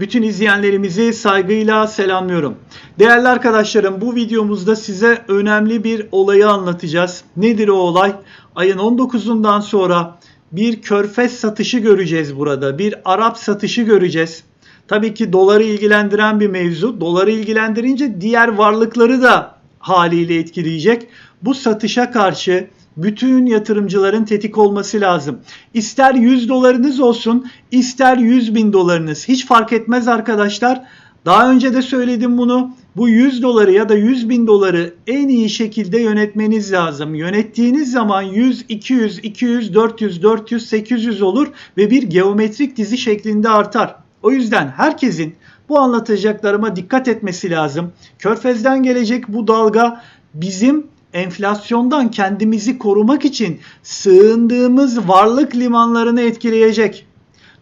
Bütün izleyenlerimizi saygıyla selamlıyorum. Değerli arkadaşlarım bu videomuzda size önemli bir olayı anlatacağız. Nedir o olay? Ayın 19'undan sonra bir körfez satışı göreceğiz burada. Bir Arap satışı göreceğiz. Tabii ki doları ilgilendiren bir mevzu. Doları ilgilendirince diğer varlıkları da haliyle etkileyecek. Bu satışa karşı bütün yatırımcıların tetik olması lazım. İster 100 dolarınız olsun, ister 100 bin dolarınız. Hiç fark etmez arkadaşlar. Daha önce de söyledim bunu. Bu 100 doları ya da 100 bin doları en iyi şekilde yönetmeniz lazım. Yönettiğiniz zaman 100, 200, 200, 400, 400, 800 olur ve bir geometrik dizi şeklinde artar. O yüzden herkesin bu anlatacaklarıma dikkat etmesi lazım. Körfez'den gelecek bu dalga bizim enflasyondan kendimizi korumak için sığındığımız varlık limanlarını etkileyecek.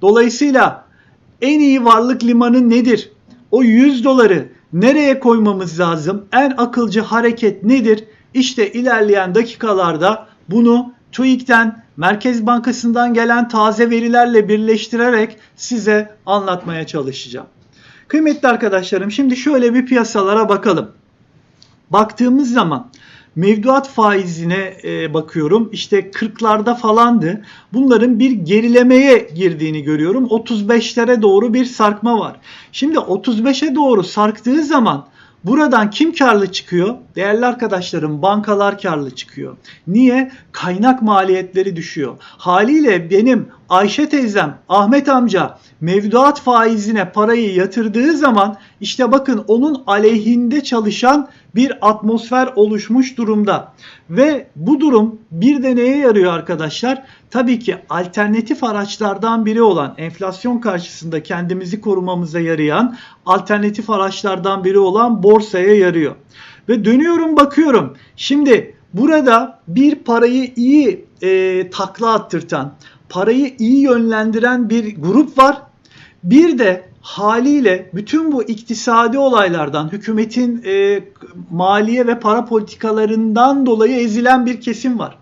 Dolayısıyla en iyi varlık limanı nedir? O 100 doları nereye koymamız lazım? En akılcı hareket nedir? İşte ilerleyen dakikalarda bunu TÜİK'ten, Merkez Bankası'ndan gelen taze verilerle birleştirerek size anlatmaya çalışacağım. Kıymetli arkadaşlarım şimdi şöyle bir piyasalara bakalım. Baktığımız zaman mevduat faizine e, bakıyorum. İşte 40'larda falandı. Bunların bir gerilemeye girdiğini görüyorum. 35'lere doğru bir sarkma var. Şimdi 35'e doğru sarktığı zaman Buradan kim karlı çıkıyor? Değerli arkadaşlarım bankalar karlı çıkıyor. Niye? Kaynak maliyetleri düşüyor. Haliyle benim Ayşe teyzem, Ahmet amca mevduat faizine parayı yatırdığı zaman işte bakın onun aleyhinde çalışan bir atmosfer oluşmuş durumda. Ve bu durum bir de neye yarıyor arkadaşlar? Tabii ki alternatif araçlardan biri olan enflasyon karşısında kendimizi korumamıza yarayan alternatif araçlardan biri olan borsaya yarıyor. Ve dönüyorum bakıyorum. Şimdi burada bir parayı iyi e, takla attırtan, parayı iyi yönlendiren bir grup var. Bir de haliyle bütün bu iktisadi olaylardan, hükümetin e, maliye ve para politikalarından dolayı ezilen bir kesim var.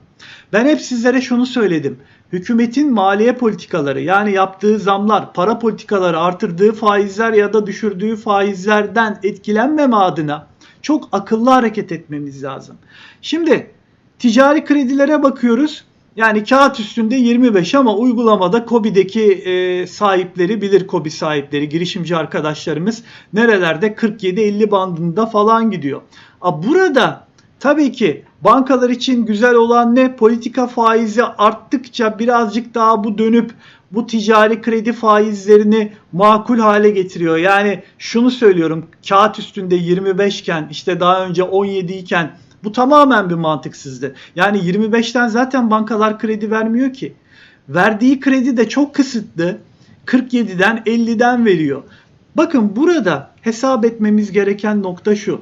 Ben hep sizlere şunu söyledim. Hükümetin maliye politikaları yani yaptığı zamlar, para politikaları, artırdığı faizler ya da düşürdüğü faizlerden etkilenmeme adına çok akıllı hareket etmemiz lazım. Şimdi ticari kredilere bakıyoruz. Yani kağıt üstünde 25 ama uygulamada KOBİ'deki e, sahipleri bilir KOBİ sahipleri, girişimci arkadaşlarımız nerelerde 47-50 bandında falan gidiyor. A, burada tabii ki bankalar için güzel olan ne? Politika faizi arttıkça birazcık daha bu dönüp bu ticari kredi faizlerini makul hale getiriyor. Yani şunu söylüyorum kağıt üstünde 25 iken işte daha önce 17 iken bu tamamen bir mantıksızdı. Yani 25'ten zaten bankalar kredi vermiyor ki. Verdiği kredi de çok kısıtlı. 47'den 50'den veriyor. Bakın burada hesap etmemiz gereken nokta şu.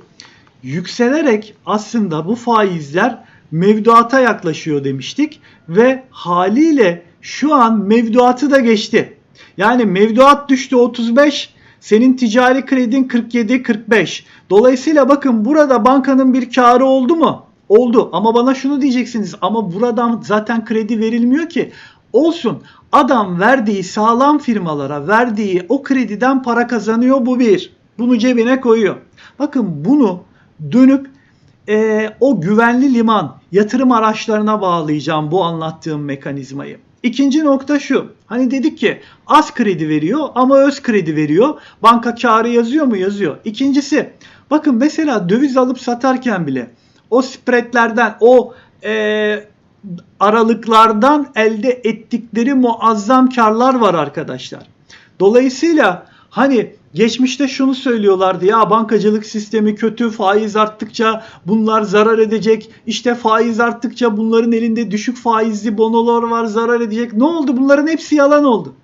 Yükselerek aslında bu faizler mevduata yaklaşıyor demiştik ve haliyle şu an mevduatı da geçti. Yani mevduat düştü 35, senin ticari kredin 47-45. Dolayısıyla bakın burada bankanın bir karı oldu mu? Oldu ama bana şunu diyeceksiniz ama buradan zaten kredi verilmiyor ki. Olsun adam verdiği sağlam firmalara verdiği o krediden para kazanıyor bu bir. Bunu cebine koyuyor. Bakın bunu dönüp e, o güvenli liman yatırım araçlarına bağlayacağım bu anlattığım mekanizmayı. İkinci nokta şu. Hani dedik ki az kredi veriyor ama öz kredi veriyor. Banka karı yazıyor mu? Yazıyor. İkincisi bakın mesela döviz alıp satarken bile o spreadlerden o e, aralıklardan elde ettikleri muazzam karlar var arkadaşlar. Dolayısıyla hani geçmişte şunu söylüyorlardı ya bankacılık sistemi kötü faiz arttıkça bunlar zarar edecek. İşte faiz arttıkça bunların elinde düşük faizli bonolar var zarar edecek. Ne oldu? Bunların hepsi yalan oldu.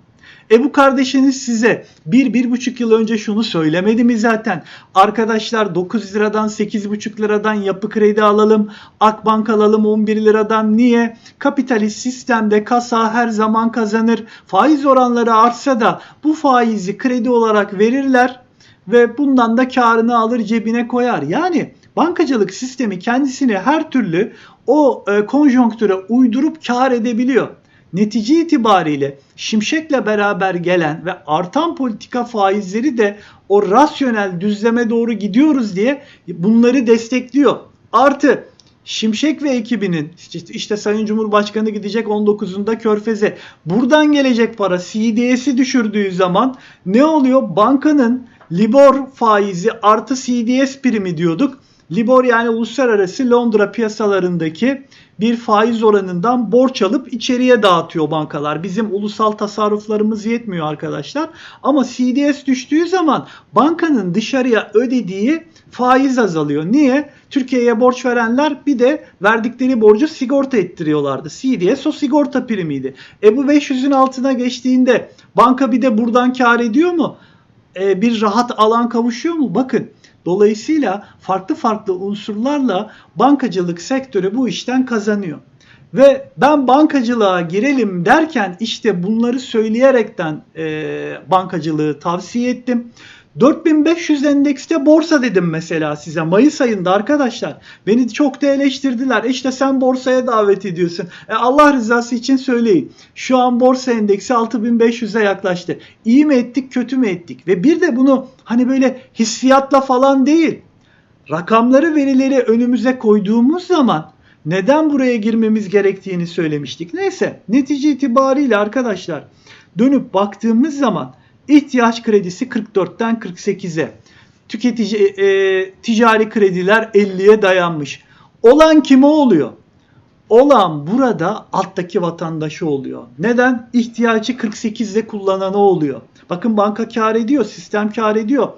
E bu kardeşiniz size bir, bir buçuk yıl önce şunu söylemedi mi zaten? Arkadaşlar 9 liradan 8,5 liradan yapı kredi alalım. Akbank alalım 11 liradan. Niye? Kapitalist sistemde kasa her zaman kazanır. Faiz oranları artsa da bu faizi kredi olarak verirler ve bundan da karını alır cebine koyar. Yani bankacılık sistemi kendisini her türlü o e, konjonktüre uydurup kar edebiliyor. Netice itibariyle Şimşek'le beraber gelen ve artan politika faizleri de o rasyonel düzleme doğru gidiyoruz diye bunları destekliyor. Artı Şimşek ve ekibinin işte, Sayın Cumhurbaşkanı gidecek 19'unda Körfez'e. Buradan gelecek para CDS'i düşürdüğü zaman ne oluyor? Bankanın Libor faizi artı CDS primi diyorduk. Libor yani uluslararası Londra piyasalarındaki bir faiz oranından borç alıp içeriye dağıtıyor bankalar. Bizim ulusal tasarruflarımız yetmiyor arkadaşlar. Ama CDS düştüğü zaman bankanın dışarıya ödediği faiz azalıyor. Niye? Türkiye'ye borç verenler bir de verdikleri borcu sigorta ettiriyorlardı. CDS o sigorta primiydi. E bu 500'ün altına geçtiğinde banka bir de buradan kar ediyor mu? E, bir rahat alan kavuşuyor mu? Bakın Dolayısıyla farklı farklı unsurlarla bankacılık sektörü bu işten kazanıyor. Ve ben bankacılığa girelim derken işte bunları söyleyerekten e, bankacılığı tavsiye ettim. 4500 endekste borsa dedim mesela size Mayıs ayında arkadaşlar. Beni çok da eleştirdiler. İşte sen borsaya davet ediyorsun. E Allah rızası için söyleyin. Şu an borsa endeksi 6500'e yaklaştı. İyi mi ettik kötü mü ettik? Ve bir de bunu hani böyle hissiyatla falan değil. Rakamları verileri önümüze koyduğumuz zaman neden buraya girmemiz gerektiğini söylemiştik. Neyse netice itibariyle arkadaşlar dönüp baktığımız zaman İhtiyaç kredisi 44'ten 48'e. Tüketici e, ticari krediler 50'ye dayanmış. Olan kime oluyor? Olan burada alttaki vatandaşı oluyor. Neden? İhtiyacı 48'de kullananı oluyor. Bakın banka kar ediyor, sistem kar ediyor.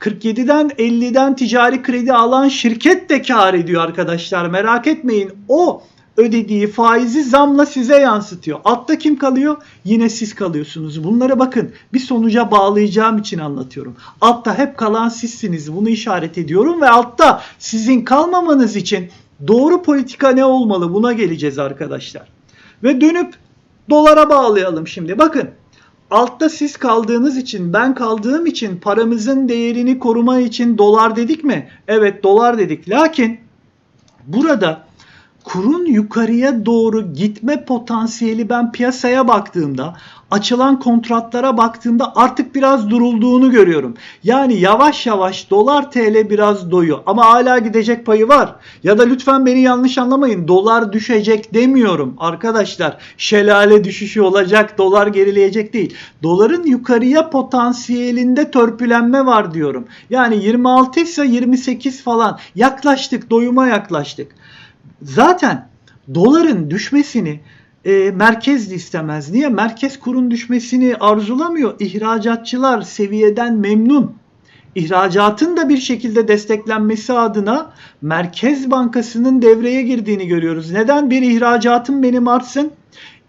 47'den 50'den ticari kredi alan şirket de kar ediyor arkadaşlar. Merak etmeyin. O ödediği faizi zamla size yansıtıyor. Altta kim kalıyor? Yine siz kalıyorsunuz. Bunlara bakın bir sonuca bağlayacağım için anlatıyorum. Altta hep kalan sizsiniz. Bunu işaret ediyorum ve altta sizin kalmamanız için doğru politika ne olmalı? Buna geleceğiz arkadaşlar. Ve dönüp dolara bağlayalım şimdi. Bakın altta siz kaldığınız için ben kaldığım için paramızın değerini koruma için dolar dedik mi? Evet dolar dedik. Lakin burada kurun yukarıya doğru gitme potansiyeli ben piyasaya baktığımda, açılan kontratlara baktığımda artık biraz durulduğunu görüyorum. Yani yavaş yavaş dolar TL biraz doyuyor ama hala gidecek payı var. Ya da lütfen beni yanlış anlamayın. Dolar düşecek demiyorum arkadaşlar. Şelale düşüşü olacak, dolar gerileyecek değil. Doların yukarıya potansiyelinde törpülenme var diyorum. Yani 26 ise 28 falan yaklaştık, doyuma yaklaştık. Zaten doların düşmesini e, merkez istemez. Niye? Merkez kurun düşmesini arzulamıyor. İhracatçılar seviyeden memnun. İhracatın da bir şekilde desteklenmesi adına Merkez Bankası'nın devreye girdiğini görüyoruz. Neden? Bir ihracatım benim artsın.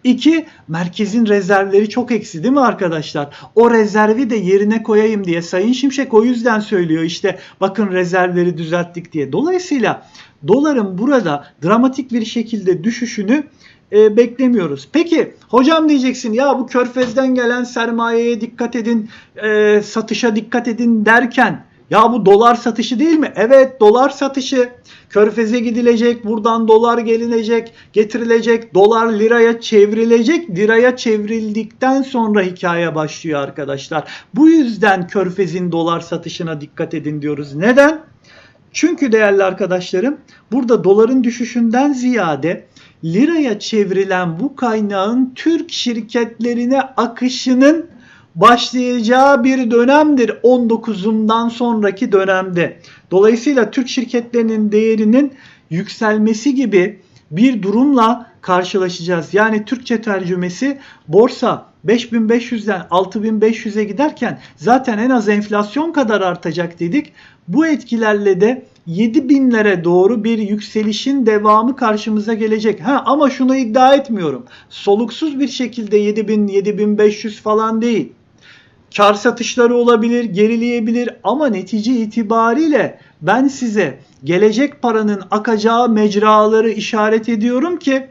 İki, merkezin rezervleri çok eksi değil mi arkadaşlar? O rezervi de yerine koyayım diye Sayın Şimşek o yüzden söylüyor işte bakın rezervleri düzelttik diye. Dolayısıyla doların burada dramatik bir şekilde düşüşünü e, beklemiyoruz. Peki hocam diyeceksin ya bu körfezden gelen sermayeye dikkat edin, e, satışa dikkat edin derken ya bu dolar satışı değil mi? Evet dolar satışı. Körfez'e gidilecek, buradan dolar gelinecek, getirilecek, dolar liraya çevrilecek. Liraya çevrildikten sonra hikaye başlıyor arkadaşlar. Bu yüzden Körfez'in dolar satışına dikkat edin diyoruz. Neden? Çünkü değerli arkadaşlarım burada doların düşüşünden ziyade liraya çevrilen bu kaynağın Türk şirketlerine akışının başlayacağı bir dönemdir 19'undan sonraki dönemde. Dolayısıyla Türk şirketlerinin değerinin yükselmesi gibi bir durumla karşılaşacağız. Yani Türkçe tercümesi borsa 5500'den 6500'e giderken zaten en az enflasyon kadar artacak dedik. Bu etkilerle de 7000'lere doğru bir yükselişin devamı karşımıza gelecek. Ha ama şunu iddia etmiyorum. Soluksuz bir şekilde 7000 7500 falan değil. Kar satışları olabilir, gerileyebilir ama netice itibariyle ben size gelecek paranın akacağı mecraları işaret ediyorum ki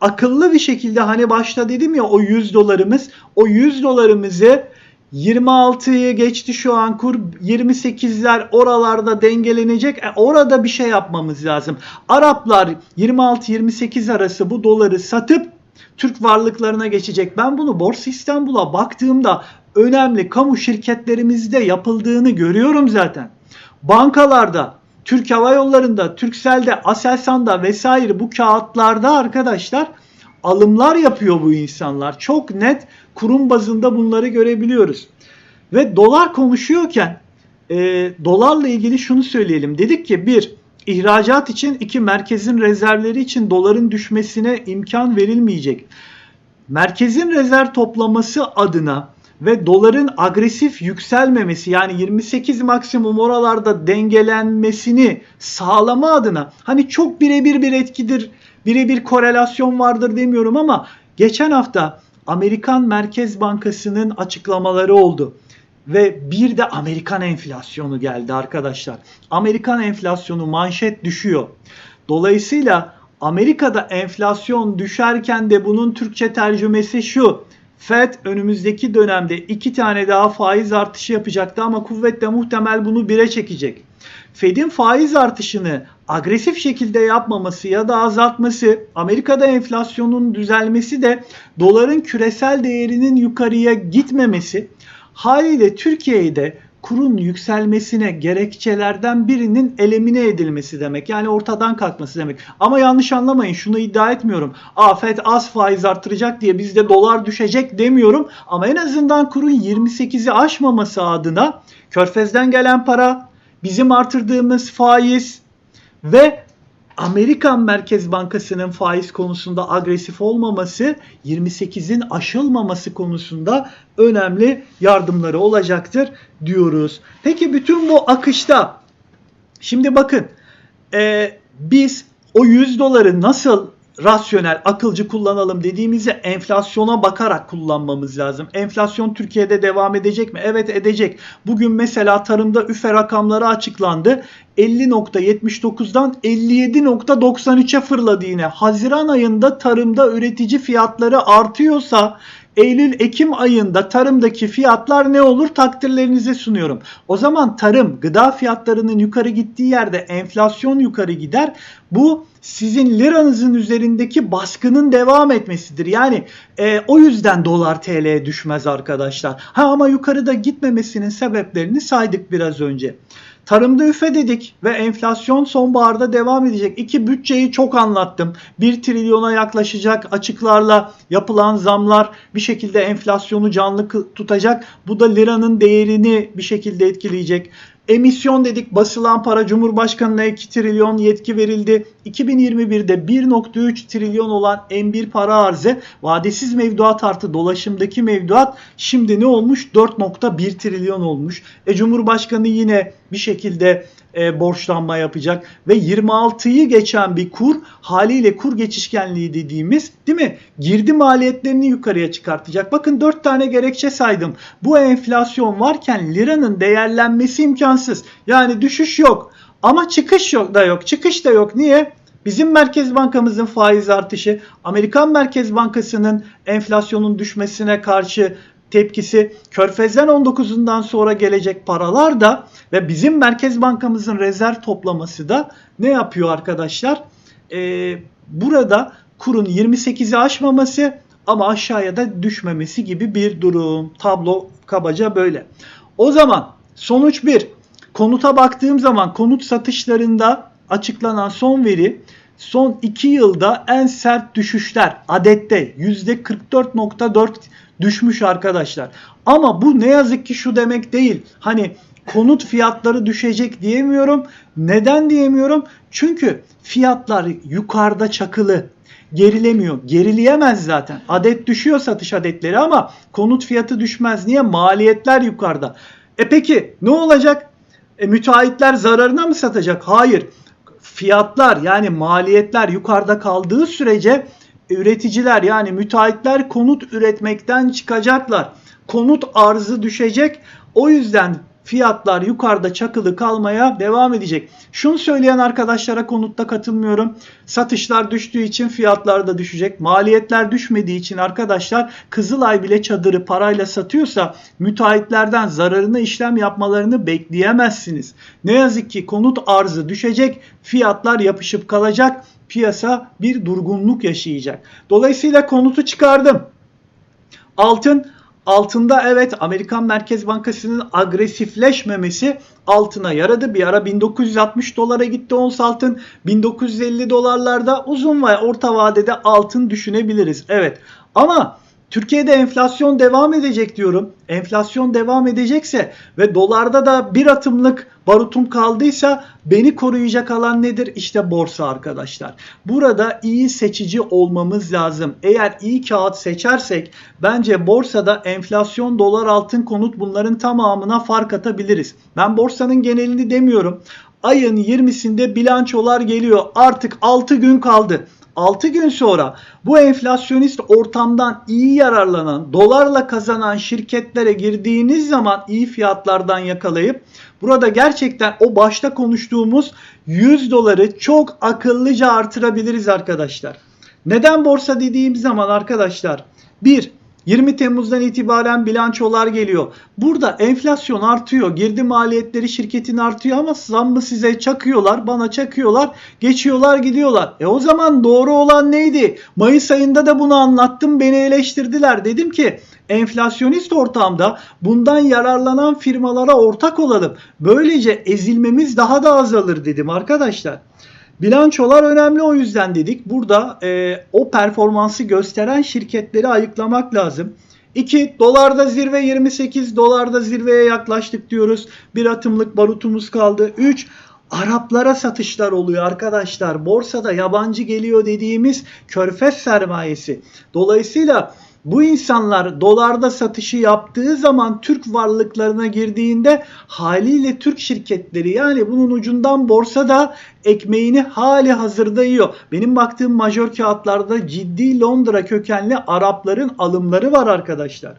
akıllı bir şekilde hani başta dedim ya o 100 dolarımız o 100 dolarımızı 26'yı geçti şu an kur 28'ler oralarda dengelenecek. E, orada bir şey yapmamız lazım. Araplar 26-28 arası bu doları satıp Türk varlıklarına geçecek. Ben bunu Borsa İstanbul'a baktığımda önemli kamu şirketlerimizde yapıldığını görüyorum zaten. Bankalarda, Türk Hava Yolları'nda, Turkcell'de, Aselsan'da vesaire bu kağıtlarda arkadaşlar alımlar yapıyor bu insanlar. Çok net kurum bazında bunları görebiliyoruz. Ve dolar konuşuyorken e, dolarla ilgili şunu söyleyelim. Dedik ki bir ihracat için iki merkezin rezervleri için doların düşmesine imkan verilmeyecek. Merkezin rezerv toplaması adına ve doların agresif yükselmemesi yani 28 maksimum oralarda dengelenmesini sağlama adına hani çok birebir bir etkidir, birebir korelasyon vardır demiyorum ama geçen hafta Amerikan Merkez Bankası'nın açıklamaları oldu. Ve bir de Amerikan enflasyonu geldi arkadaşlar. Amerikan enflasyonu manşet düşüyor. Dolayısıyla Amerika'da enflasyon düşerken de bunun Türkçe tercümesi şu. Fed önümüzdeki dönemde iki tane daha faiz artışı yapacaktı ama kuvvetle muhtemel bunu bire çekecek. Fed'in faiz artışını agresif şekilde yapmaması ya da azaltması, Amerika'da enflasyonun düzelmesi de doların küresel değerinin yukarıya gitmemesi haliyle Türkiye'de kurun yükselmesine gerekçelerden birinin elemine edilmesi demek. Yani ortadan kalkması demek. Ama yanlış anlamayın şunu iddia etmiyorum. Afet az faiz artıracak diye bizde dolar düşecek demiyorum. Ama en azından kurun 28'i aşmaması adına körfezden gelen para, bizim artırdığımız faiz ve Amerikan Merkez Bankası'nın faiz konusunda agresif olmaması, 28'in aşılmaması konusunda önemli yardımları olacaktır diyoruz. Peki bütün bu akışta şimdi bakın e, biz o 100 doları nasıl rasyonel, akılcı kullanalım dediğimizde enflasyona bakarak kullanmamız lazım. Enflasyon Türkiye'de devam edecek mi? Evet edecek. Bugün mesela tarımda üfe rakamları açıklandı. 50.79'dan 57.93'e fırladı yine. Haziran ayında tarımda üretici fiyatları artıyorsa Eylül-Ekim ayında tarımdaki fiyatlar ne olur takdirlerinize sunuyorum. O zaman tarım, gıda fiyatlarının yukarı gittiği yerde enflasyon yukarı gider. Bu sizin liranızın üzerindeki baskının devam etmesidir. Yani e, o yüzden dolar TL'ye düşmez arkadaşlar. Ha ama yukarıda gitmemesinin sebeplerini saydık biraz önce. Tarımda üfe dedik ve enflasyon sonbaharda devam edecek. İki bütçeyi çok anlattım. 1 trilyona yaklaşacak açıklarla yapılan zamlar bir şekilde enflasyonu canlı tutacak. Bu da liranın değerini bir şekilde etkileyecek. Emisyon dedik basılan para Cumhurbaşkanı'na 2 trilyon yetki verildi. 2021'de 1.3 trilyon olan M1 para arzı vadesiz mevduat artı dolaşımdaki mevduat şimdi ne olmuş? 4.1 trilyon olmuş. E Cumhurbaşkanı yine bir şekilde e, borçlanma yapacak ve 26'yı geçen bir kur haliyle kur geçişkenliği dediğimiz değil mi? Girdi maliyetlerini yukarıya çıkartacak. Bakın 4 tane gerekçe saydım. Bu enflasyon varken liranın değerlenmesi imkansız. Yani düşüş yok ama çıkış yok da yok. Çıkış da yok. Niye? Bizim Merkez Bankamızın faiz artışı, Amerikan Merkez Bankası'nın enflasyonun düşmesine karşı tepkisi Körfez'den 19'undan sonra gelecek paralar da ve bizim Merkez Bankamızın rezerv toplaması da ne yapıyor arkadaşlar? Ee, burada kurun 28'i aşmaması ama aşağıya da düşmemesi gibi bir durum. Tablo kabaca böyle. O zaman sonuç bir. Konuta baktığım zaman konut satışlarında açıklanan son veri son 2 yılda en sert düşüşler adette %44.4 düşmüş arkadaşlar. Ama bu ne yazık ki şu demek değil. Hani konut fiyatları düşecek diyemiyorum. Neden diyemiyorum? Çünkü fiyatlar yukarıda çakılı. Gerilemiyor. Gerileyemez zaten. Adet düşüyor satış adetleri ama konut fiyatı düşmez. Niye? Maliyetler yukarıda. E peki ne olacak? E, müteahhitler zararına mı satacak? Hayır. Fiyatlar yani maliyetler yukarıda kaldığı sürece üreticiler yani müteahhitler konut üretmekten çıkacaklar. Konut arzı düşecek. O yüzden fiyatlar yukarıda çakılı kalmaya devam edecek. Şunu söyleyen arkadaşlara konutta katılmıyorum. Satışlar düştüğü için fiyatlar da düşecek. Maliyetler düşmediği için arkadaşlar Kızılay bile çadırı parayla satıyorsa müteahhitlerden zararını işlem yapmalarını bekleyemezsiniz. Ne yazık ki konut arzı düşecek, fiyatlar yapışıp kalacak piyasa bir durgunluk yaşayacak. Dolayısıyla konutu çıkardım. Altın altında evet Amerikan Merkez Bankası'nın agresifleşmemesi altına yaradı. Bir ara 1960 dolara gitti ons altın. 1950 dolarlarda uzun ve orta vadede altın düşünebiliriz. Evet ama Türkiye'de enflasyon devam edecek diyorum. Enflasyon devam edecekse ve dolarda da bir atımlık barutum kaldıysa beni koruyacak alan nedir? İşte borsa arkadaşlar. Burada iyi seçici olmamız lazım. Eğer iyi kağıt seçersek bence borsada enflasyon, dolar, altın, konut bunların tamamına fark atabiliriz. Ben borsanın genelini demiyorum. Ayın 20'sinde bilançolar geliyor. Artık 6 gün kaldı. 6 gün sonra bu enflasyonist ortamdan iyi yararlanan, dolarla kazanan şirketlere girdiğiniz zaman iyi fiyatlardan yakalayıp burada gerçekten o başta konuştuğumuz 100 doları çok akıllıca artırabiliriz arkadaşlar. Neden borsa dediğim zaman arkadaşlar? 1. 20 Temmuz'dan itibaren bilançolar geliyor. Burada enflasyon artıyor. Girdi maliyetleri şirketin artıyor ama zammı size çakıyorlar. Bana çakıyorlar. Geçiyorlar gidiyorlar. E o zaman doğru olan neydi? Mayıs ayında da bunu anlattım. Beni eleştirdiler. Dedim ki enflasyonist ortamda bundan yararlanan firmalara ortak olalım. Böylece ezilmemiz daha da azalır dedim arkadaşlar. Bilançolar önemli o yüzden dedik. Burada e, o performansı gösteren şirketleri ayıklamak lazım. 2. Dolarda zirve 28. Dolarda zirveye yaklaştık diyoruz. Bir atımlık barutumuz kaldı. 3. Araplara satışlar oluyor arkadaşlar. Borsada yabancı geliyor dediğimiz körfez sermayesi. Dolayısıyla bu insanlar dolarda satışı yaptığı zaman Türk varlıklarına girdiğinde haliyle Türk şirketleri yani bunun ucundan borsada ekmeğini hali hazırda yiyor. Benim baktığım majör kağıtlarda ciddi Londra kökenli Arapların alımları var arkadaşlar.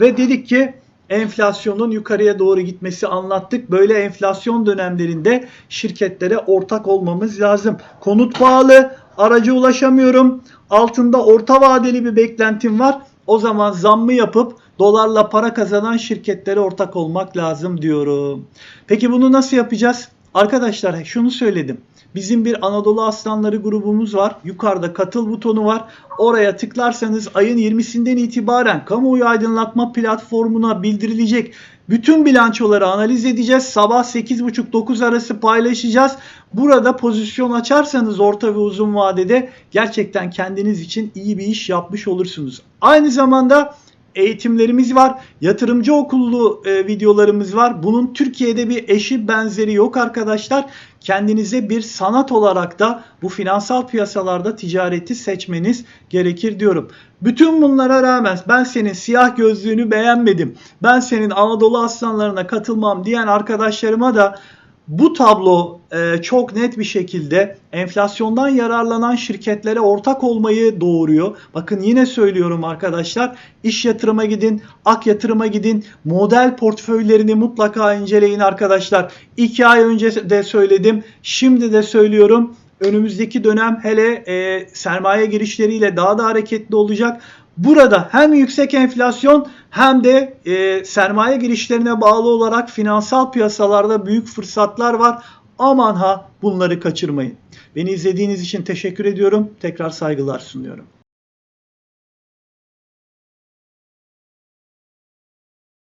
Ve dedik ki enflasyonun yukarıya doğru gitmesi anlattık. Böyle enflasyon dönemlerinde şirketlere ortak olmamız lazım. Konut pahalı, araca ulaşamıyorum. Altında orta vadeli bir beklentim var. O zaman zammı yapıp dolarla para kazanan şirketlere ortak olmak lazım diyorum. Peki bunu nasıl yapacağız? Arkadaşlar şunu söyledim. Bizim bir Anadolu Aslanları grubumuz var. Yukarıda katıl butonu var. Oraya tıklarsanız ayın 20'sinden itibaren kamuoyu aydınlatma platformuna bildirilecek bütün bilançoları analiz edeceğiz. Sabah 8.30-9 arası paylaşacağız. Burada pozisyon açarsanız orta ve uzun vadede gerçekten kendiniz için iyi bir iş yapmış olursunuz. Aynı zamanda eğitimlerimiz var. Yatırımcı okullu e, videolarımız var. Bunun Türkiye'de bir eşi benzeri yok arkadaşlar. Kendinize bir sanat olarak da bu finansal piyasalarda ticareti seçmeniz gerekir diyorum. Bütün bunlara rağmen ben senin siyah gözlüğünü beğenmedim. Ben senin Anadolu aslanlarına katılmam diyen arkadaşlarıma da bu tablo e, çok net bir şekilde enflasyondan yararlanan şirketlere ortak olmayı doğuruyor. Bakın yine söylüyorum arkadaşlar. İş yatırıma gidin, ak yatırıma gidin. Model portföylerini mutlaka inceleyin arkadaşlar. 2 ay önce de söyledim. Şimdi de söylüyorum. Önümüzdeki dönem hele e, sermaye girişleriyle daha da hareketli olacak. Burada hem yüksek enflasyon hem de e, sermaye girişlerine bağlı olarak finansal piyasalarda büyük fırsatlar var. Aman ha bunları kaçırmayın. Beni izlediğiniz için teşekkür ediyorum. Tekrar saygılar sunuyorum.